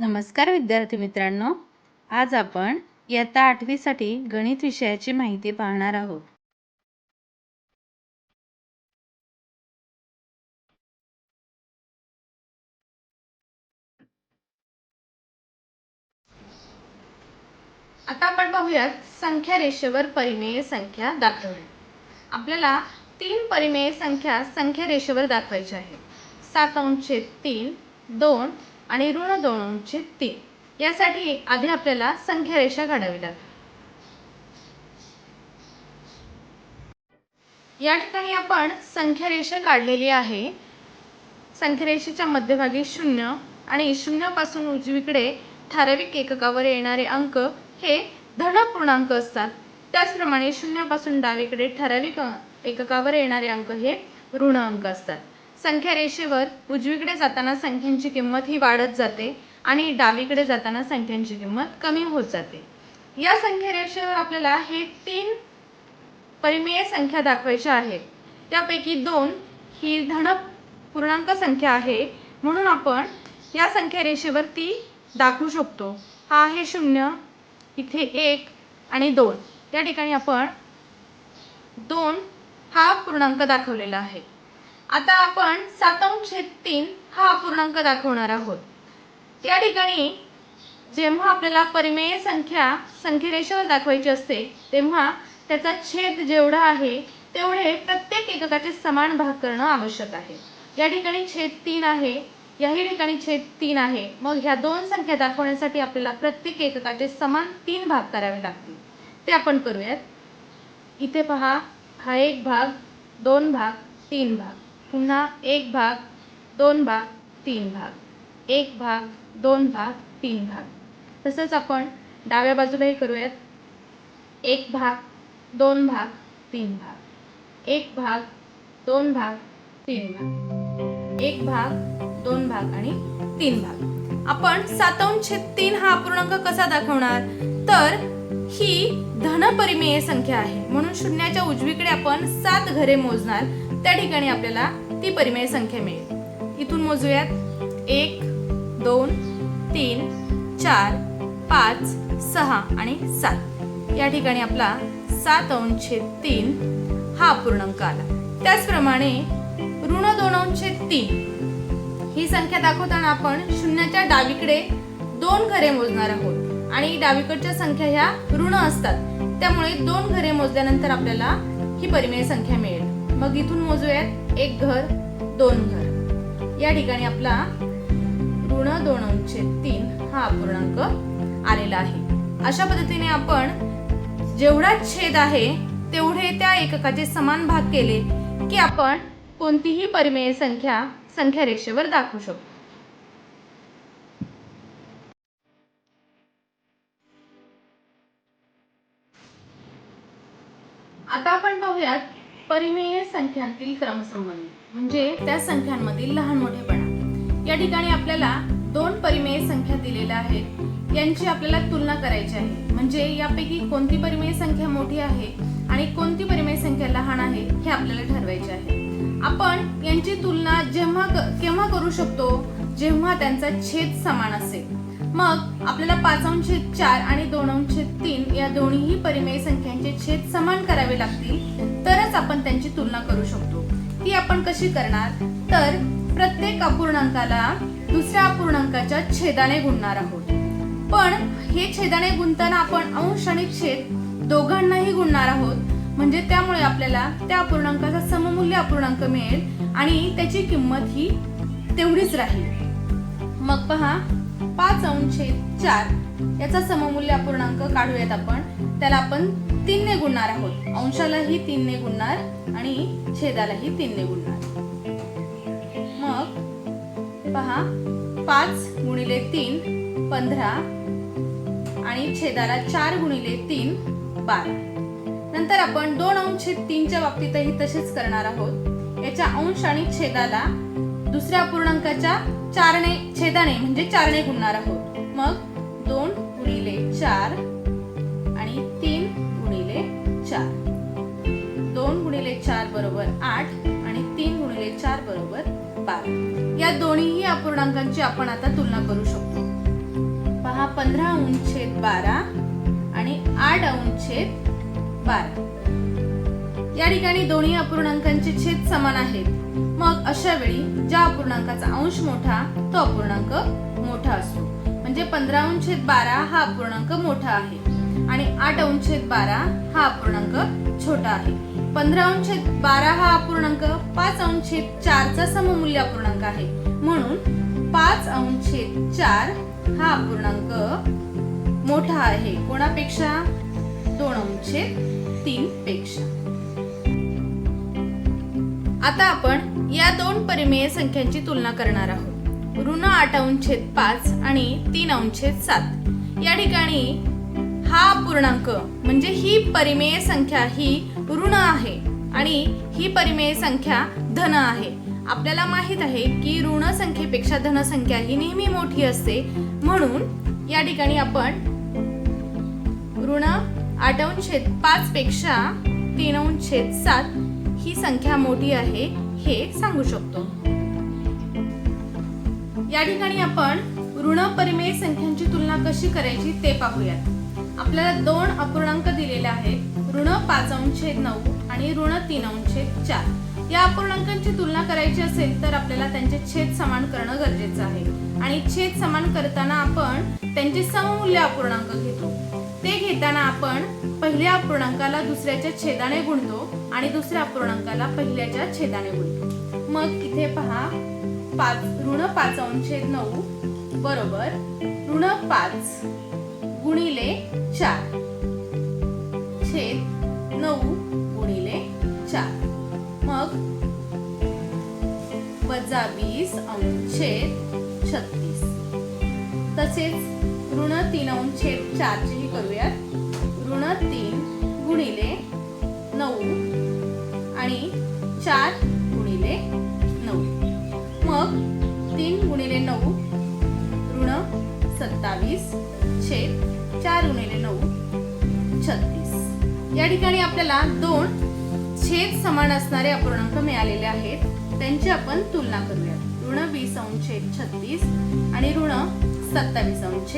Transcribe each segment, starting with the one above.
नमस्कार विद्यार्थी मित्रांनो आज आपण इयत्ता आठवीसाठी गणित विषयाची माहिती पाहणार आहोत. आता आपण पाहूयात संख्या रेषेवर परिमेय संख्या दाखवणे. आपल्याला तीन परिमेय संख्या संख्या रेषेवर दाखवायच्या आहेत सात अंशे तीन दोन आणि ऋण दोनशे तीन. यासाठी आधी आपल्याला संख्या रेषा काढावी लागेल. या ठिकाणी आपण संख्या रेषा काढलेली आहे. संख्या रेषेच्या मध्यभागी शून्य आणि शून्यापासून उजवीकडे ठराविक एककावर येणारे अंक हे धन पूर्णांक असतात. त्याचप्रमाणे शून्यापासून डावीकडे ठराविक एककावर येणारे अंक हे ऋण अंक असतात. संख्या रेषेवर उजवीकडे जाताना संख्यांची किंमत ही वाढत जाते आणि डावीकडे जाताना संख्यांची किंमत कमी होत जाते. या संख्या रेषेवर आपल्याला हे तीन परिमेय संख्या दाखवायच्या आहेत त्यापैकी दोन ही धन पूर्णांक संख्या आहे. म्हणून आपण या संख्या रेषेवर ती दाखवू शकतो. हा आहे शून्य इथे एक आणि दोन. या ठिकाणी आपण दोन हा पूर्णांक दाखवलेला आहे. आता आपण सातांश तीन हा अपूर्णांक दाखवणार आहोत. या ठिकाणी जेव्हा आपल्याला परिमेय संख्या संख्यरेषेवर दाखवायची असते तेव्हा त्याचा छेद जेवढा आहे तेवढे प्रत्येक एककाचे समान भाग करणं आवश्यक आहे. या ठिकाणी छेद तीन आहे याही ठिकाणी छेद तीन आहे. मग ह्या दोन संख्या दाखवण्यासाठी आपल्याला प्रत्येक एककाचे समान तीन भाग करावे लागतील. ते आपण करूयात. इथे पहा हा एक भाग दोन भाग तीन भाग. पुन्हा एक भाग दोन भाग तीन भाग. एक भाग दोन भाग तीन भाग. तसंच आपण डाव्या बाजूलाही करूयात. एक भाग दोन भाग तीन भाग. एक भाग दोन भाग तीन भाग. एक भाग दोन भाग आणि तीन भाग. आपण सातांशे तीन हा अपूर्णांक कसा दाखवणार? तर ही धनपरिमेय संख्या आहे. म्हणून शून्याच्या उजवीकडे आपण सात घरे मोजणार. त्या ठिकाणी आपल्याला ती परिमेय संख्या मिळेल. इथून मोजूयात. एक दोन तीन चार पाच सहा आणि सात. या ठिकाणी आपला सात अंशे तीन हा पूर्णांक आला. त्याचप्रमाणे ऋण दोन अंशे तीन ही संख्या दाखवताना आपण शून्याच्या डावीकडे दोन घरे मोजणार आहोत. आणि डावीकडच्या संख्या ह्या ऋण असतात. त्यामुळे दोन घरे मोजल्यानंतर आपल्याला ही परिमेय संख्या मिळेल. मग इथून मोजूयात. एक घर दोन घर. या ठिकाणी आपला ऋण दोन अंशे तीन हा अपूर्णांक आलेला आहे. अशा पद्धतीने आपण जेवढा छेद आहे तेवढे त्या एककाचे समान भाग केले की आपण कोणतीही परिमेय संख्या संख्या रेषेवर दाखवू शकतो. आता आपण पाहूयात परिमेय संख्यांतील क्रमसंबंध म्हणजे त्या संख्यांमधील लहान मोठेपणा या ठिकाणी आपल्याला दोन परिमेय संख्या दिलेल्या आहेत. यांची आपल्याला तुलना करायची आहे. म्हणजे यापैकी कोणती परिमेय संख्या मोठी आहे आणि कोणती परिमेय संख्या लहान आहे हे आपल्याला ठरवायचे आहे. आपण यांची तुलना जेव्हा केव्हा करू शकतो? जेव्हा त्यांचा छेद समान असेल. मग आपल्याला पाच अंश चार आणि दोन अंश तीन या दोन्ही परिमेय संख्यांचे छेद समान करावे लागतील तरच आपण त्यांची तुलना करू शकतो. ती आपण कशी करणार? तर प्रत्येक अपूर्णांकाला दुसऱ्या अपूर्णांकाच्या छेदाने गुणणार आहोत. पण हे छेदाने गुणताना आपण अंश आणि छेद दोघांनाही गुणणार आहोत. म्हणजे त्यामुळे आपल्याला त्या अपूर्णांकाचा सममूल्य अपूर्णांक मिळेल आणि त्याची किंमत ही तेवढीच राहील. मग पहा पाच अंशे चार याचा सममूल्य अपूर्णांक काढूयात आपण. त्याला आपण तीनने गुणणार आहोत. अंशालाही तीनने गुणणार आणि छेदालाही तीनने गुणणार. मग पहा पाच गुणिले तीन पंधरा आणि छेदाला चार गुणिले तीन बारा. नंतर आपण दोन अंश तीनच्या बाबतीतही तसेच करणार आहोत. याच्या अंश आणि छेदाला दुसऱ्या अपूर्णांकाच्या चारणे छेदाने म्हणजे चारणे गुणणार आहोत. मग दोन गुणिले चार आणि तीन गुणिले चार. दोन गुणिले चार बरोबर आठ आणि तीन गुणिले चार बरोबर बारा. या दोन्हीही अपूर्णांकांची आपण आता तुलना करू शकतो. पहा पंधरा अंश छेद बारा आणि आठ अंश छेद बारा. या ठिकाणी दोन्ही अपूर्णांकांचे छेद समान आहेत. मग अशा वेळी ज्या अपूर्णांकाचा अंश मोठा तो अपूर्णांक मोठा असतो. म्हणजे पंधरा अंश बारा हा अपूर्णांक मोठा आहे आणि आठ अंश बारा हा अपूर्णांक छोटा आहे. पंधरा अंश बारा हा अपूर्णांक पाच अंश चारचा सममूल्य अपूर्णांक आहे. म्हणून पाच अंश चार हा अपूर्णांक मोठा आहे. कोणापेक्षा? दोन अंश तीन पेक्षा. आता आपण या दोन परिमेय संख्यांची तुलना करणार आहोत. ऋण आठ अंशेद पाच आणि तीन अंशेद सात. या ठिकाणी हा पूर्णांक म्हणजे ही परिमेय संख्या ही ऋण आहे आणि ही परिमेय संख्या धन आहे. आपल्याला माहीत आहे की ऋण संख्येपेक्षा धन संख्या ही नेहमी मोठी असते. म्हणून या ठिकाणी आपण ऋण आठ अंशेद पाच पेक्षा तीन अंशेद सात ही संख्या मोठी आहे हे सांगू शकतो. या ठिकाणी आपण ऋण परिमेय संख्यांची तुलना कशी करायची ते पाहूयात. आपल्याला दोन अपूर्णांक दिलेले आहेत ऋण पाच अंश नऊ आणि ऋण तीन अंश चार. या अपूर्णांकांची तुलना करायची असेल तर आपल्याला त्यांचे छेद समान करणं गरजेचं आहे. आणि छेद समान करताना आपण त्यांचे सममूल्य अपूर्णांक घेतो. ते घेताना आपण पहिल्या अपूर्णांकाला दुसऱ्याच्या छेदाने गुणतो आणि दुसऱ्या अपूर्णांकाला पहिल्याच्या छेदाने गुणतो. मग इथे पहा पाच ऋण पाच अंश छेद नऊ बरोबर ऋण पाच गुणिले चार. छेद नऊ गुणिले चार. मग वजा वीस अंश छेद छत्तीस. तसेच ऋण तीन अंश छेद चारचीही करूयात. ऋण तीन गुणिले नऊ आणि चार गुणिले नऊ. मग तीन गुणिले नऊ ऋण सत्तावीस छेद चार गुणिले नऊ छत्तीस. या ठिकाणी आपल्याला दोन छेद समान असणारे अपूर्णांक मिळालेले आहेत. त्यांची आपण तुलना करूया ऋण वीस अंश छत्तीस आणि ऋण सत्तावीस अंश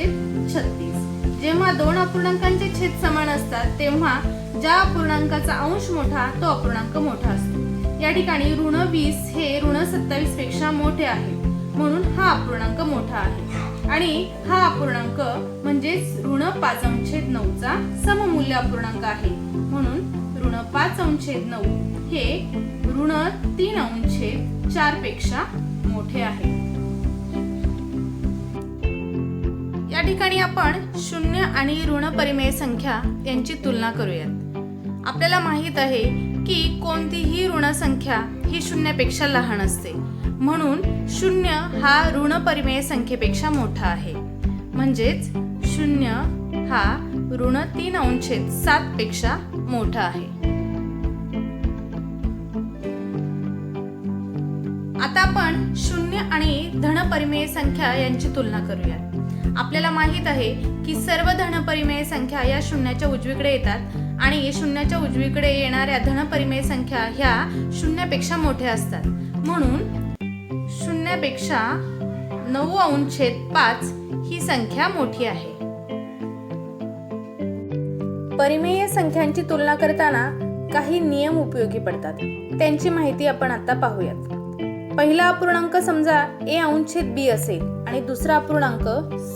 छत्तीस. जेव्हा दोन अपूर्णांकांचे छेद समान असतात तेव्हा ज्या अपूर्णांकाचा अंश मोठा तो अपूर्णांक मोठा असतो. या ठिकाणी ऋण वीस हे ऋण सत्तावीसपेक्षा मोठे आहे. म्हणून हा अपूर्णांक मोठा आहे. आणि हा अपूर्णांक म्हणजेच ऋण पाच अंशेद नऊचा सममूल्य अपूर्णांक आहे. म्हणून ऋण पाच अंशेद नऊ हे ऋण तीन अंशेद चारपेक्षा मोठे आहे. ठिकाणी आपण शून्य आणि ऋण परिमेय संख्या यांची तुलना करूयात. आपल्याला माहीत आहे की कोणतीही ऋण संख्या ही शून्यापेक्षा लहान असते. म्हणून शून्य हा ऋण परिमेय संख्येपेक्षा मोठा आहे. म्हणजेच शून्य हा ऋण तीन अंशेद सात पेक्षा मोठा आहे. आता आपण शून्य आणि धन परिमेय संख्या यांची तुलना करूया आपल्याला माहीत आहे की सर्व धन परिमेय संख्या या शून्याच्या उजवीकडे येतात आणि शून्याच्या उजवीकडे येणाऱ्या धनपरिमेय संख्या ह्या शून्यापेक्षा मोठ्या असतात. म्हणून शून्यापेक्षा नऊ अंशेद पाच ही संख्या मोठी आहे. परिमेय संख्यांची तुलना करताना काही नियम उपयोगी पडतात. त्यांची माहिती आपण आता पाहूयात. पहिला अपूर्णांक समजा ए अंशेद बी असेल. आणि दुसरा अपूर्णांक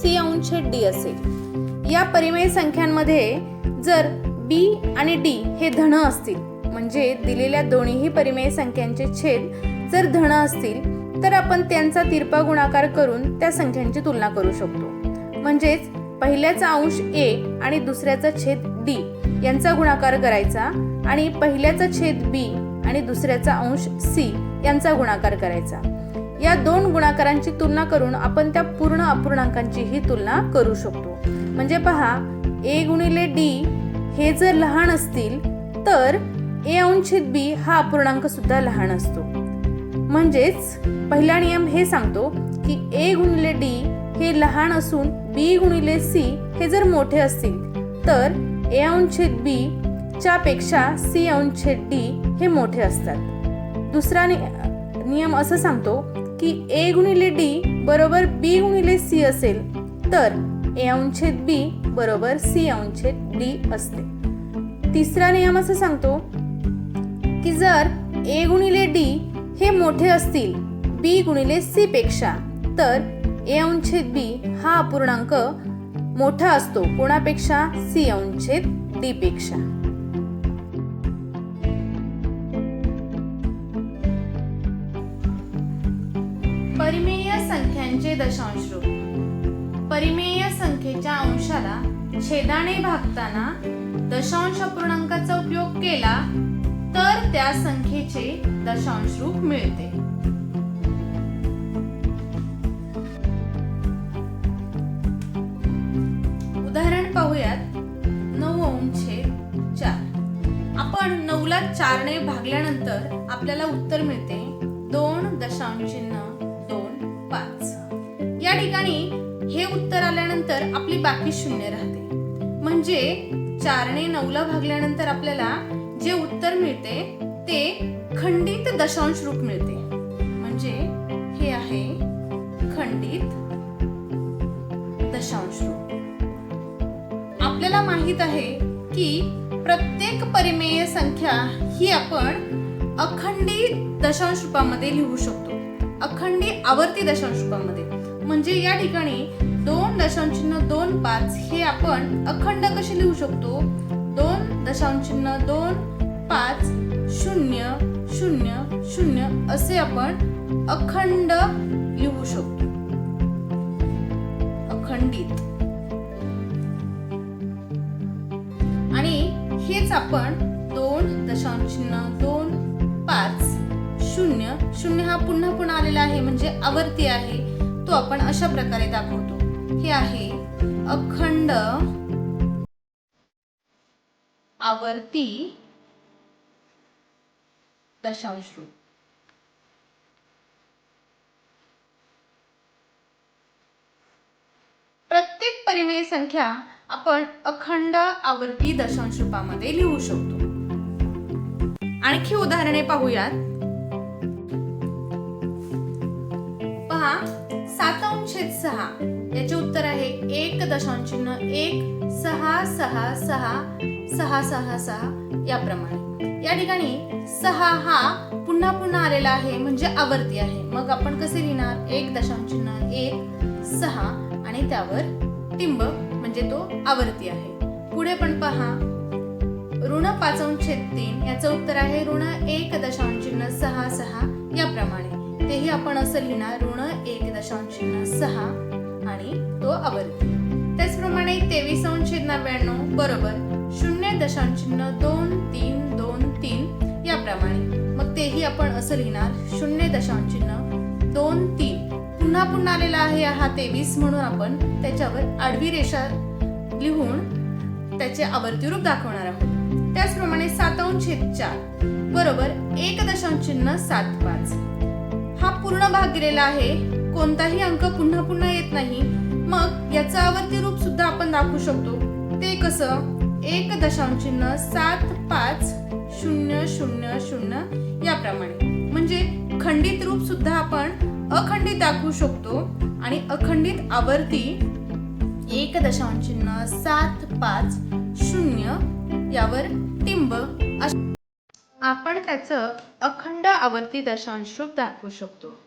सी अंशछेद डी असेल. या परिमेय संख्यांमध्ये जर बी आणि डी हे धन असतील म्हणजे दिलेल्या दोन्हीही परिमेय संख्यांचे छेद जर धन असतील तर आपण त्यांचा तिरपा गुणाकार करून त्या संख्यांची तुलना करू शकतो. म्हणजेच पहिल्याचा अंश ए आणि दुसऱ्याचा छेद डी यांचा गुणाकार करायचा आणि पहिल्याचा छेद बी आणि दुसऱ्याचा अंश सी यांचा गुणाकार करायचा. या दोन गुणाकारांची तुलना करून आपण त्या पूर्ण अपूर्णांकांचीही तुलना करू शकतो. म्हणजे पहा ए गुणिले डी हे जर लहान असतील तर ए अंशित बी हा अपूर्णांक सुद्धा लहान असतो. म्हणजेच पहिला नियम हे सांगतो की ए गुणिले डी हे लहान असून बी गुणिले सी हे जर मोठे असतील तर ए अंशित बी च्या पेक्षा सी अंशित डी हे मोठे असतात. दुसरा नि- नियम असं सांगतो की ए गुणिले डी बरोबर बी गुणिले सी असेल तर ए अंशछेद बी बरोबर सी अंशछेद डी असते. तिसरा नियम असं सांगतो की जर ए गुणिले डी हे मोठे असतील बी गुणिले सी पेक्षा तर ए अंशछेद बी हा अपूर्णांक मोठा असतो. कोणापेक्षा? सी अंशछेद डी पेक्षा. दशांश. रूप परिमेय संख्येच्या अंशाला छेदाने भागताना दशांश पूर्णांकाचा उपयोग केला तर त्या संख्येचे दशांश रूप मिळते. उदाहरण पाहूयात. नऊ अंशे चार. आपण नऊला चारने भागल्यानंतर आपल्याला उत्तर मिळते दोन दशांश चिन्ह. या ठिकाणी हे उत्तर आल्यानंतर आपली बाकी शून्य राहते. म्हणजे चारने नऊला भागल्यानंतर आपल्याला जे उत्तर मिळते ते खंडित दशांश रूप मिळते. म्हणजे हे आहे खंडित दशांश रूप. आपल्याला माहीत आहे की प्रत्येक परिमेय संख्या ही आपण अखंडी दशांश रूपामध्ये लिहू शकतो. अखंडी आवर्ती दशांश रूपामध्ये. म्हणजे या ठिकाणी दोन दशांश चिन्ह दोन पाच हे आपण अखंड कसे लिहू शकतो? दोन दशांश चिन्ह दोन पाच शून्य शून्य शून्य असे आपण अखंड लिहू शकतो. अखंडित. आणि हेच आपण दोन दशांश चिन्ह दोन पाच शून्य शून्य हा पुन्हा पुन्हा आलेला आहे म्हणजे आवर्ती आहे. तो आपण अशा प्रकारे दाखवतो. हे आहे अखंड आवर्ती दशांश रूप. प्रत्येक परिमेय संख्या आपण अखंड आवर्ती दशांश रूपामध्ये लिहू शकतो. आणखी उदाहरणे पाहूयात. पहा सात सहा. याचे उत्तर आहे एक दशांश चिन्ह एक सहा सहा सहा सहा सहा सहा याप्रमाणे. या ठिकाणी सहा हा पुन्हा पुन्हा आलेला आहे म्हणजे आवर्ती आहे. मग आपण कसे लिहिणार? एक दशांश चिन्ह एक सहा आणि त्यावर टिंब म्हणजे तो आवर्ती आहे. पुढे पण पहा. ऋण पाच छेद तीन याचं उत्तर आहे ऋण एक दशांश चिन्ह सहा सहा याप्रमाणे. तेही आपण असं लिहिणार ऋण एक दशांश चिन्ह सहा आणि तो आवर्ती त्याचप्रमाणे तेवीस छेद नव्याण्णव बरोबर शून्य दशांश चिन्ह दोन तीन दोन तीन याप्रमाणे. मग तेही आपण असं लिहिणार शून्य दशांश चिन्ह दोन तीन. पुन्हा पुन्हा आलेला आहे हा तेवीस म्हणून आपण त्याच्यावर आडवी रेषा लिहून त्याचे आवर्ती रूप दाखवणार आहोत. त्याचप्रमाणे सातावन्न छेद चार बरोबर एक दशांश चिन्ह सात पाच. हा पूर्ण भाग दिलेला आहे कोणताही अंक पुन्हा पुन्हा येत नाही. मग याचं आवर्ती रूप सुद्धा आपण दाखवू शकतो. ते कसं? एक दशांश चिन्ह सात पाच शून्य शून्य शून्य याप्रमाणे. म्हणजे खंडित रूप सुद्धा आपण अखंडित दाखवू शकतो. आणि अखंडित आवर्ती एक दशांश चिन्ह सात पाच शून्य यावर टिंब आपण त्याचं अखंड आवर्ती दशांश रूप दाखवू शकतो.